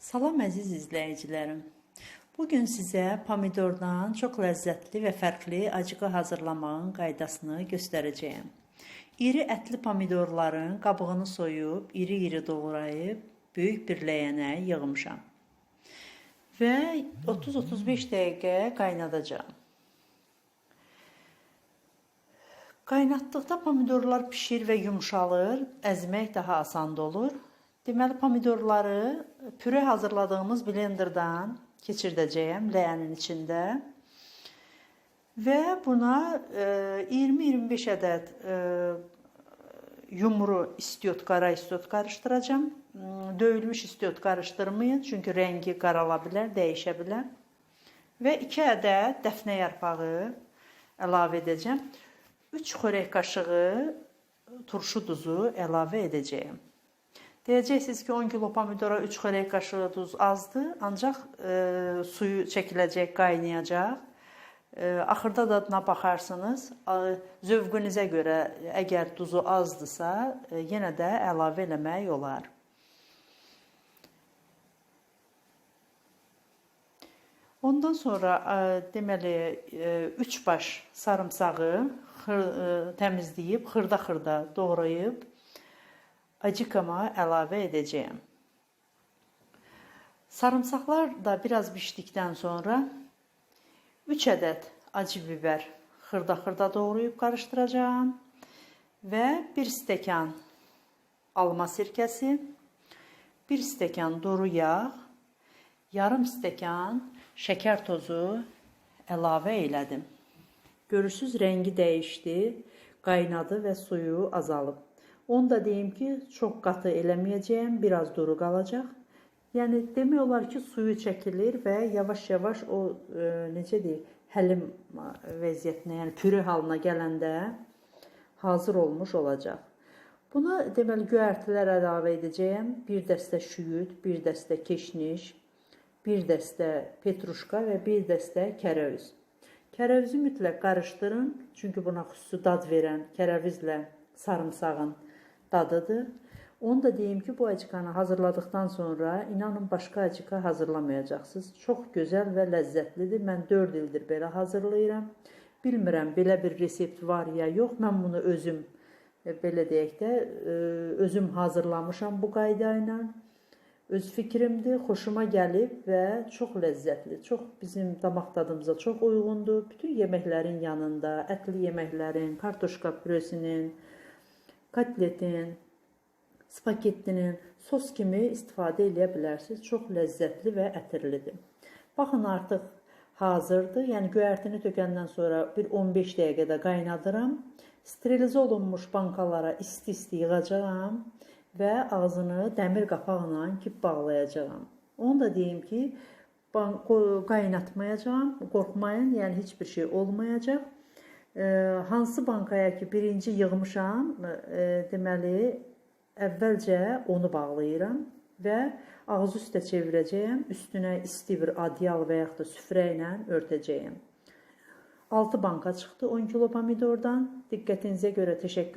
Salam əziz izləyicilərim. Bugün sizə pomidordan çox ləzzətli və fərqli acıqa hazırlamağın qaydasını göstərəcəyəm. İri ətli pomidorların qabığını soyub, iri-iri doğrayıb, böyük bir ləyənə yığmışam. Və 30-35 dəqiqə qaynadacağam. Qaynatdıqda pomidorlar pişir və yumşalır, əzmək daha asan olur. Deməli pomidorları püre hazırladığımız blenderdan keçirdəcəyəm ləyənin içində. Və buna e, 20-25 ədəd e, yumru istiot, qara istiot qarışdıracağam. Hmm, Döyülmüş istiot qarışdırmayın, çünki rəngi qarala bilər, dəyişə bilər. Və 2 ədəd dəfnə yarpağı əlavə edəcəm. 3 xörək qaşığı turşu duzu əlavə edəcəyəm. Deyəcəksiniz ki 10 kilo pomidora 3 xörək qaşığı duz azdır, ancaq e, suyu çəkiləcək, qaynayacaq. E, axırda dadına baxarsınız. A, Zövqünüzə görə əgər duzu azdırsa, e, yenə də əlavə eləmək olar. Ondan sonra e, deməli 3 baş sarımsağı xır, e, təmizləyib xırda-xırda doğrayıb acıkama əlavə edəcəyəm. Sarımsaqlar da biraz bişdikdən sonra 3 ədəd acı biber xırda-xırda doğrayıb qarışdıracağam və 1 stəkan alma sirkəsi, 1 stəkan duru yağ, yarım stəkan şəkər tozu əlavə elədim. Görürsüz rəngi dəyişdi, qaynadı və suyu azalıb. Onu da deyim ki, çox qatı eləməyəcəyəm, biraz duru qalacaq. Yəni demək olar ki, suyu çəkilir və yavaş-yavaş o e, necə deyək, həlim vəziyyətinə, yəni pürə halına gələndə hazır olmuş olacaq. Buna deməli göyərtilər əlavə edəcəyəm. Bir dəstə şüyüd, bir dəstə keşniş, bir dəstə petruşka və bir dəstə kərəviz. Kərəvizi mütləq qarışdırın, çünki buna xüsusi dad verən kərəvizlə sarımsağın dadıdır. Onu da deyim ki, bu acıqanı hazırladıktan sonra inanın başqa acıqa hazırlamayacaqsınız. Çox gözəl və ləzzətlidir. Mən 4 ildir belə hazırlayıram. Bilmirəm belə bir resept var ya yox. Mən bunu özüm e, belə deyək də e, özüm hazırlamışam bu qayda ilə. Öz fikrimdir, xoşuma gəlib və çox ləzzətli, çox bizim damaq dadımıza çox uyğundur. Bütün yeməklərin yanında, ətli yeməklərin, kartoşka püresinin, kotletin, spagettinin sos kimi istifadə edə bilərsiniz. Çox ləzzətli və ətirlidir. Baxın artıq hazırdır. Yəni göyərtini tökəndən sonra bir 15 dəqiqədə qaynadıram. Sterilizə olunmuş bankalara isti-isti yığacağam və ağzını dəmir qapaqla kip bağlayacağam. Onu da deyim ki, qaynatmayacağam. Qorxmayın, yəni heç bir şey olmayacaq. Hansı bankaya ki birinci yığmışam, e, deməli əvvəlcə onu bağlayıram və ağzı üstə çevirəcəyəm. Üstünə isti bir adyal və yaxud da süfrə ilə örtəcəyəm. 6 banka çıxdı 10 kilo pomidordan. Diqqətinizə görə təşəkkür